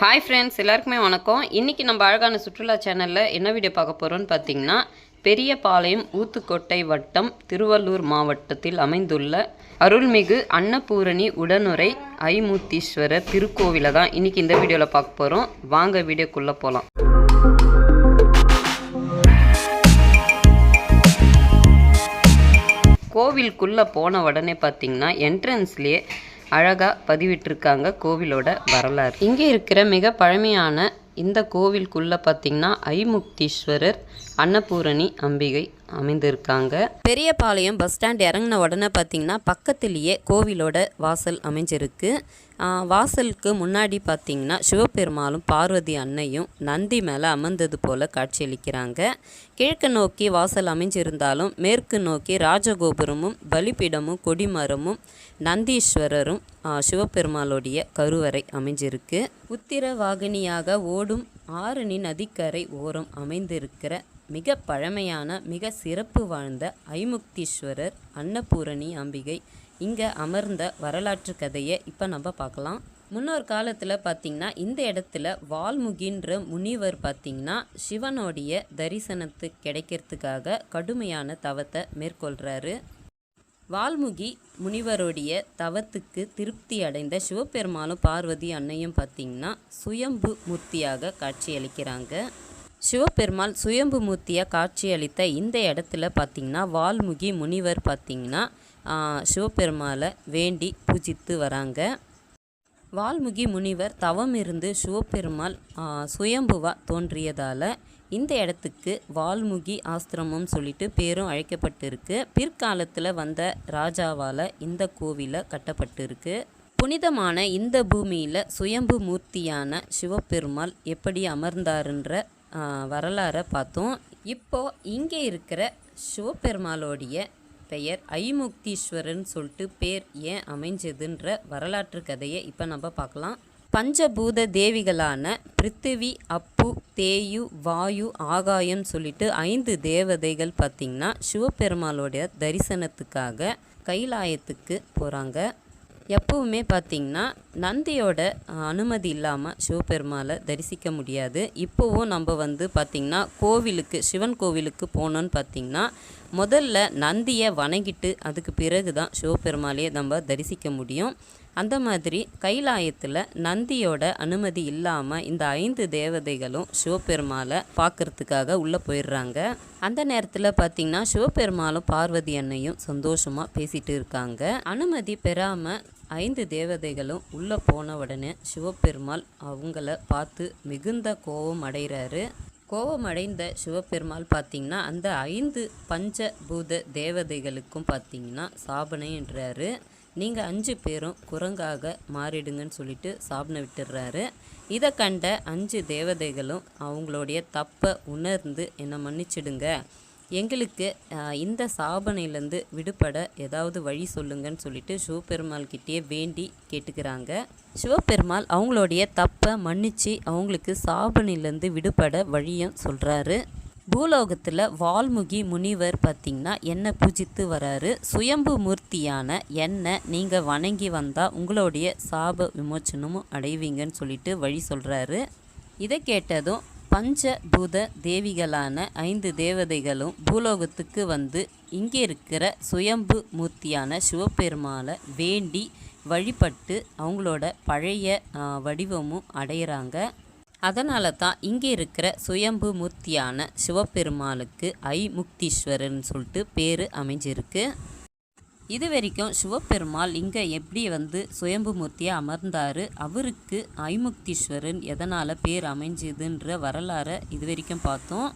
Hi friends எல்லாருக்குமே வணக்கம். இன்றைக்கி நம்ம அழகான சுற்றுலா சேனலில் என்ன வீடியோ பார்க்க போகிறோம்னு பார்த்தீங்கன்னா பெரியபாளையம் ஊத்துக்கோட்டை வட்டம் திருவள்ளூர் மாவட்டத்தில் அமைந்துள்ள அருள்மிகு அன்னபூரணி உடனுரை ஐமூர்த்தீஸ்வரர் திருக்கோவிலை தான் இன்றைக்கி இந்த வீடியோவில் பார்க்க போகிறோம் வாங்க வீடியோக்குள்ளே போகலாம் கோவிலுக்குள்ளே போன உடனே பார்த்தீங்கன்னா என்ட்ரன்ஸ்லேயே அழகாக பதிவிட்டிருக்காங்க கோவிலோட வரலாறு. இங்கே இருக்கிற மிக பழமையான இந்த கோவிலுக்குள்ளே பார்த்தீங்கன்னா ஐமுக்தீஸ்வரர் அன்னபூரணி அம்பிகை அமைந்திருக்காங்க. பெரியபாளையம் பஸ் ஸ்டாண்ட் இறங்கின உடனே பார்த்தீங்கன்னா பக்கத்துலேயே கோவிலோட வாசல் அமைஞ்சிருக்கு. வாசலுக்கு முன்னாடி பார்த்தீங்கன்னா சிவபெருமாளும் பார்வதி அன்னையும் நந்தி மேலே அமர்ந்தது போல காட்சியளிக்கிறாங்க. கிழக்கு நோக்கி வாசல் அமைஞ்சிருந்தாலும் மேற்கு நோக்கி ராஜகோபுரமும் பலிபீடமும் கொடிமரமும் நந்தீஸ்வரரும் சிவபெருமாளுடைய கருவறை அமைஞ்சிருக்கு. உத்திர வாகினியாக ஓடும் ஆரணி நதிக்கரை ஓரம் அமைந்திருக்கிற மிக பழமையான மிக சிறப்பு வாழ்ந்த ஐமுக்தீஸ்வரர் அன்னபூரணி அம்பிகை இங்கே அமர்ந்த வரலாற்று கதையை இப்போ நம்ம பார்க்கலாம். முன்னொரு காலத்தில் பார்த்திங்கன்னா இந்த இடத்துல வால்முகின்ற முனிவர் பார்த்திங்கன்னா சிவனுடைய தரிசனத்து கிடைக்கிறதுக்காக கடுமையான தவத்தை மேற்கொள்கிறாரு வால்முகி முனிவருடைய தவத்துக்கு திருப்தி அடைந்த சிவபெருமாளும் பார்வதி அன்னையும் பார்த்திங்கன்னா சுயம்பு மூர்த்தியாக காட்சியளிக்கிறாங்க. சிவபெருமாள் சுயம்பு மூர்த்தியாக காட்சியளித்த இந்த இடத்துல பார்த்திங்கன்னா வால்முகி முனிவர் பார்த்திங்கன்னா சிவபெருமாளை வேண்டி பூஜித்து வராங்க. வால்முகி முனிவர் தவம் இருந்து சிவபெருமாள் சுயம்புவா தோன்றியதால் இந்த இடத்துக்கு வால்முகி ஆசிரமம் சொல்லிட்டு பேரும் அழைக்கப்பட்டிருக்கு. பிற்காலத்தில் வந்த ராஜாவால் இந்த கோவிலை கட்டப்பட்டிருக்கு. புனிதமான இந்த பூமியில் சுயம்பு மூர்த்தியான சிவபெருமாள் எப்படி அமர்ந்தாருன்ற வரலாறை பார்த்தோம். இப்போ இங்கே இருக்கிற சிவபெருமாளோடைய பெயர் ஐமுக்தீஸ்வரன் சொல்லிட்டு பேர் ஏன் அமைஞ்சதுன்ற வரலாற்று கதையை இப்போ நம்ம பார்க்கலாம். பஞ்சபூத தேவிகளான பிருத்திவி அப்பு தேயு வாயு ஆகாயம் சொல்லிட்டு ஐந்து தேவதைகள் பார்த்திங்கன்னா சிவபெருமாளோடைய தரிசனத்துக்காக கைலாயத்துக்கு போகிறாங்க எப்பவுமே பார்த்திங்கன்னா நந்தியோட அனுமதி இல்லாமல் சிவபெருமாளை தரிசிக்க முடியாது. இப்போவும் நம்ம வந்து பார்த்திங்கன்னா கோவிலுக்கு சிவன் கோவிலுக்கு போனோன்னு பார்த்திங்கன்னா முதல்ல நந்தியை வணங்கிட்டு அதுக்கு பிறகு தான் சிவபெருமாளையே நம்ம தரிசிக்க முடியும். அந்த மாதிரி கைலாயத்தில் நந்தியோட அனுமதி இல்லாமல் இந்த ஐந்து தேவதைகளும் சிவபெருமாளை பார்க்கறதுக்காக உள்ளே போயிடுறாங்க. அந்த நேரத்தில் பார்த்தீங்கன்னா சிவபெருமாளும் பார்வதி அன்னையும் சந்தோஷமாக பேசிகிட்டு இருக்காங்க. அனுமதி பெறாமல் ஐந்து தேவதைகளும் உள்ளே போன உடனே சிவபெருமாள் அவங்கள பார்த்து மிகுந்த கோபம் அடைகிறாரு. கோபமடைந்த சிவபெருமாள் பார்த்திங்கன்னா அந்த ஐந்து பஞ்ச பூத தேவதைகளுக்கும் பார்த்தீங்கன்னா சாபனைன்றாரு நீங்கள் அஞ்சு பேரும் குரங்காக மாறிடுங்கன்னு சொல்லிட்டு சாபனை விட்டுடுறாரு இதை கண்ட அஞ்சு தேவதைகளும் அவங்களுடைய தப்பை உணர்ந்து என்னை மன்னிச்சிடுங்க. எங்களுக்கு இந்த சாபனையிலேருந்து விடுபட ஏதாவது வழி சொல்லுங்கன்னு சொல்லிட்டு சிவபெருமாள் கிட்டேயே வேண்டி கேட்டுக்கிறாங்க. சிவபெருமாள் அவங்களுடைய தப்பை மன்னிச்சு அவங்களுக்கு சாபனையிலேருந்து விடுபட வழியும் சொல்கிறாரு பூலோகத்தில் வால்முகி முனிவர் பார்த்திங்கன்னா என்னை பூஜித்து வராரு. சுயம்பு மூர்த்தியான என்னை நீங்கள் வணங்கி வந்தால் உங்களுடைய சாப விமோச்சனமும் அடைவீங்கன்னு சொல்லிட்டு வழி சொல்கிறாரு இதை கேட்டதும் பஞ்சபூத தேவிகளான ஐந்து தேவதைகளும் பூலோகத்துக்கு வந்து இங்கே இருக்கிற சுயம்பு மூர்த்தியான சிவபெருமாளை வேண்டி வழிபட்டு அவங்களோட பழைய வடிவமும் அடையிறாங்க. அதனால தான் இங்கே இருக்கிற சுயம்பு மூர்த்தியான சிவபெருமாளுக்கு ஐமுக்தீஸ்வரர்னு சொல்லிட்டு பேர் அமைஞ்சிருக்கு. இது வரைக்கும் சிவபெருமாள் இங்கே எப்படி வந்து சுயம்பு மூர்த்தியாக அமர்ந்தார்? அவருக்கு ஐமுக்தீஸ்வரன் எதனால் பேர் அமைஞ்சுதுன்ற வரலாறை இது வரைக்கும் பார்த்தோம்.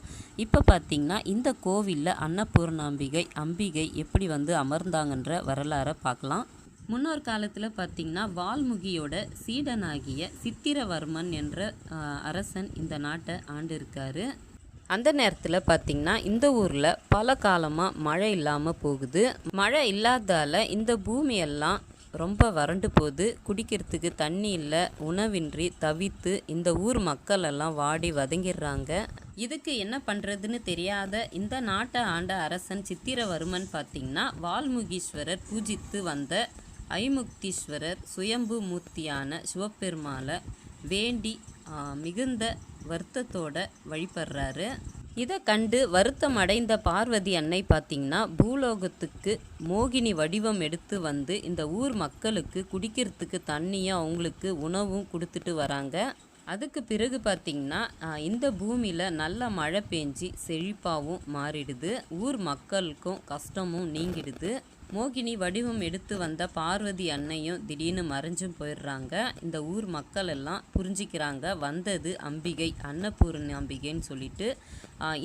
இப்போ பார்த்திங்கன்னா இந்த கோவிலில் அன்னபூர்ணாம்பிகை அம்பிகை எப்படி வந்து அமர்ந்தாங்கன்ற வரலாறை பார்க்கலாம். முன்னொரு காலத்தில் பார்த்திங்கன்னா வால்முகியோட சீடனாகிய சித்திரவர்மன் என்ற அரசன் இந்த நாட்டை ஆண்டிருக்காரு. அந்த நேரத்தில் பார்த்திங்கன்னா இந்த ஊரில் பல காலமாக மழை இல்லாமல் போகுது. மழை இல்லாதால் இந்த பூமியெல்லாம் ரொம்ப வறண்டு போகுது. குடிக்கிறதுக்கு தண்ணி இல்லை உணவின்றி தவித்து இந்த ஊர் மக்கள் எல்லாம் வாடி வதங்கிடுறாங்க. இதுக்கு என்ன பண்ணுறதுன்னு தெரியாத இந்த நாட்டை ஆண்ட அரசன் சித்திரவர்மன் பார்த்திங்கன்னா வால்முகீஸ்வரர் பூஜித்து வந்த ஐமுக்தீஸ்வரர் சுயம்பு மூர்த்தியான சிவபெருமாளை வேண்டி மிகுந்த வருத்தத்தோட வழிபடுறாரு. இதை கண்டு வருத்தம் அடைந்த பார்வதி அன்னை பார்த்திங்கன்னா பூலோகத்துக்கு மோகினி வடிவம் எடுத்து வந்து இந்த ஊர் மக்களுக்கு குடிக்கிறதுக்கு தண்ணியும் அவங்களுக்கு உணவும் கொடுத்துட்டு வராங்க. அதுக்கு பிறகு பார்த்திங்கன்னா இந்த பூமியில் நல்ல மழை பெஞ்சி செழிப்பாகவும் மாறிடுது. ஊர் மக்களுக்கும் கஷ்டமும் நீங்கிடுது. மோகினி வடிவம் எடுத்து வந்த பார்வதி அன்னையும் திடீர்னு மறைஞ்சும் போயிடுறாங்க. இந்த ஊர் மக்கள் எல்லாம் புரிஞ்சிக்கிறாங்க. வந்தது அம்பிகை அன்னபூர்ணாம்பிகைன்னு சொல்லிட்டு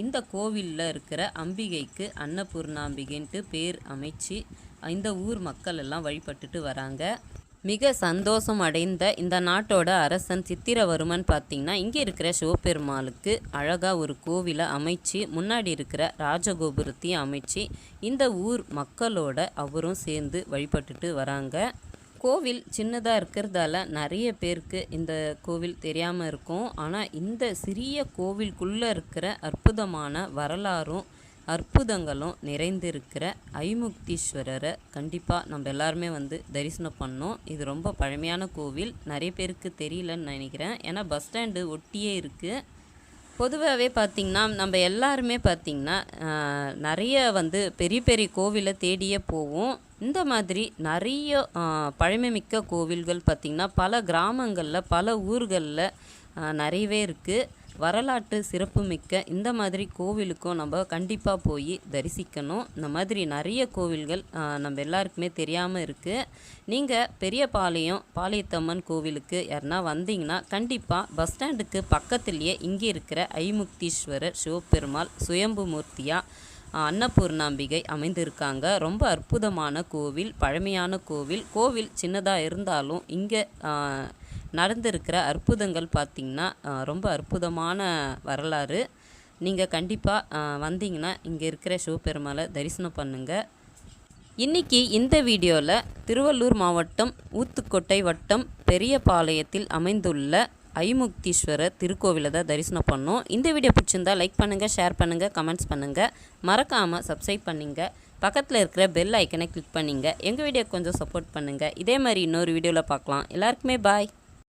இந்த கோவிலில் இருக்கிற அம்பிகைக்கு அன்னபூர்ணாம்பிகைன்ட்டு பேர் அமைச்சு இந்த ஊர் மக்கள் எல்லாம் வழிபட்டுட்டு வராங்க. மிக சந்தோஷம் அடைந்த இந்த நாட்டோட அரசன் சித்திரவர்மன் பார்த்திங்கன்னா இங்கே இருக்கிற சிவபெருமாளுக்கு அழகாக ஒரு கோவிலை அமைச்சு முன்னாடி இருக்கிற ராஜகோபுரத்தையும் அமைச்சு இந்த ஊர் மக்களோட அவரும் சேர்ந்து வழிபட்டுட்டு வராங்க. கோவில் சின்னதாக இருக்கிறதால நிறைய பேருக்கு இந்த கோவில் தெரியாமல் இருக்கும். ஆனால் இந்த சிறிய கோவிலுக்குள்ளே இருக்கிற அற்புதமான வரலாறும் அற்புதங்களும் நிறைந்திருக்கிற ஐமுக்தீஸ்வரரை கண்டிப்பாக நம்ம எல்லாருமே வந்து தரிசனம் பண்ணோம். இது ரொம்ப பழமையான கோவில். நிறைய பேருக்கு தெரியலன்னு நினைக்கிறேன். ஏன்னா பஸ் ஸ்டாண்டு ஒட்டியே இருக்குது பொதுவாகவே பார்த்திங்கன்னா நம்ம எல்லாருமே பார்த்திங்கன்னா நிறைய வந்து பெரிய பெரிய கோவிலை தேடியே போவோம். இந்த மாதிரி நிறைய பழமைமிக்க கோவில்கள் பார்த்திங்கன்னா பல கிராமங்களில் பல ஊர்களில் நிறையவே இருக்குது வரலாற்று சிறப்புமிக்க இந்த மாதிரி கோவிலுக்கும் நம்ம கண்டிப்பாக போய் தரிசிக்கணும். இந்த மாதிரி நிறைய கோவில்கள் நம்ம எல்லாருக்குமே தெரியாமல் இருக்குது நீங்கள் பெரியபாளையம் பாளையத்தம்மன் கோவிலுக்கு யாருன்னா வந்தீங்கன்னா கண்டிப்பாக பஸ் ஸ்டாண்டுக்கு பக்கத்துலேயே இங்கே இருக்கிற ஐமுக்தீஸ்வரர் சிவபெருமாள் சுயம்பு மூர்த்தியாக அன்னபூர்ணாம்பிகை அமைந்திருக்காங்க. ரொம்ப அற்புதமான கோவில் பழமையான கோவில். கோவில் சின்னதாக இருந்தாலும் இங்கே நடந்திருக்கிற அற்புதங்கள் பார்த்திங்கன்னா ரொம்ப அற்புதமான வரலாறு. நீங்கள் கண்டிப்பாக வந்தீங்கன்னா இங்கே இருக்கிற சிவபெருமாளை தரிசனம் பண்ணுங்கள் இன்றைக்கி இந்த வீடியோவில் திருவள்ளூர் மாவட்டம் ஊத்துக்கோட்டை வட்டம் பெரியபாளையத்தில் அமைந்துள்ள ஐமுக்தீஸ்வரர் திருக்கோவிலை தான் தரிசனம் பண்ணோம். இந்த வீடியோ பிடிச்சிருந்தா லைக் பண்ணுங்கள் ஷேர் பண்ணுங்கள் கமெண்ட்ஸ் பண்ணுங்கள் மறக்காமல் சப்ஸ்கிரைப் பண்ணுங்க. பக்கத்தில் இருக்கிற பெல் ஐக்கனை கிளிக் பண்ணிங்க. எங்கள் வீடியோ கொஞ்சம் சப்போர்ட் பண்ணுங்கள் இதே மாதிரி இன்னொரு வீடியோவில் பார்க்கலாம். எல்லாருக்குமே பாய்.